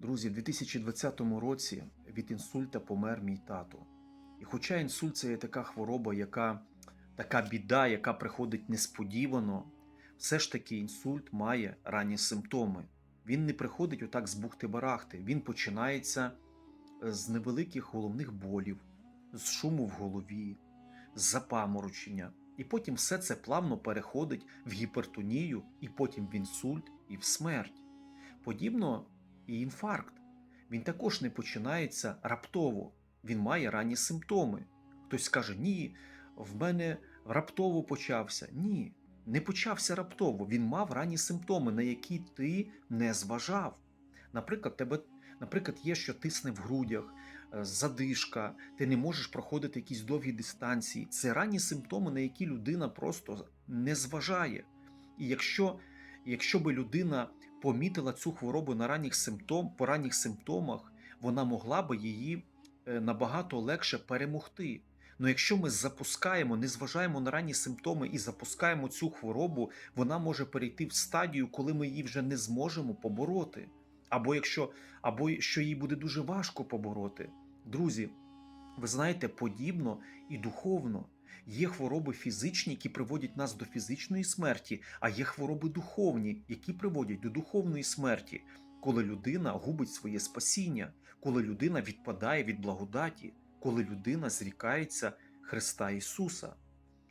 Друзі, в 2020 році від інсульта помер мій тато. І хоча інсульт це є така хвороба, яка така біда, яка приходить несподівано, все ж таки інсульт має ранні симптоми. Він не приходить отак з бухти-барахти. Він починається е, з невеликих головних болів, з шуму в голові, з запаморочення. І потім все це плавно переходить в гіпертонію, і потім в інсульт і в смерть. Подібно і інфаркт. Він також не починається раптово, він має ранні симптоми. Хтось скаже: ні, в мене раптово почався. Ні, не почався раптово. Він мав ранні симптоми, на які ти не зважав. Наприклад, тебе, наприклад, є, що тисне в грудях, е, задишка, ти не можеш проходити якісь довгі дистанції. Це ранні симптоми, на які людина просто не зважає. І якщо, якщо би людина помітила цю хворобу на ранніх симптом, по ранніх симптомах, вона могла би її е, набагато легше перемогти. Ну якщо ми запускаємо, не зважаємо на ранні симптоми і запускаємо цю хворобу, вона може перейти в стадію, коли ми її вже не зможемо побороти. Або якщо або що їй буде дуже важко побороти. Друзі, ви знаєте, подібно і духовно. Є хвороби фізичні, які приводять нас до фізичної смерті, а є хвороби духовні, які приводять до духовної смерті, коли людина губить своє спасіння, коли людина відпадає від благодаті, коли людина зрікається Христа Ісуса.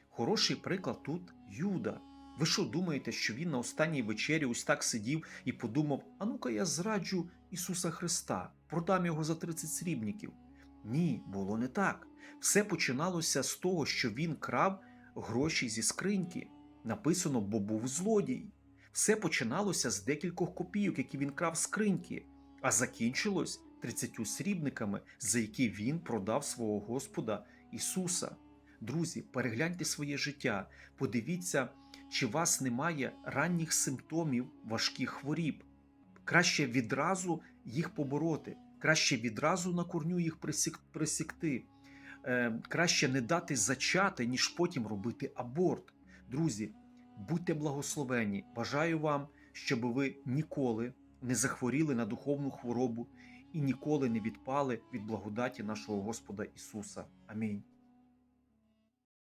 Хороший приклад тут Юда. Ви що думаєте, що він на останній вечері ось так сидів і подумав: а ну-ка я зраджу Ісуса Христа, продам його за 30 срібників? Ні, було не так. Все починалося з того, що він крав гроші зі скриньки. Написано, бо був злодій. Все починалося з декількох копійок, які він крав з скриньки, а закінчилось 30 срібниками, за які він продав свого Господа Ісуса. Друзі, перегляньте своє життя, подивіться, чи у вас немає ранніх симптомів важких хворіб. Краще відразу їх побороти, краще відразу на корню їх присікти. Е, краще не дати зачати, ніж потім робити аборт. Друзі, будьте благословені. Бажаю вам, щоб ви ніколи не захворіли на духовну хворобу і ніколи не відпали від благодаті нашого Господа Ісуса. Амінь.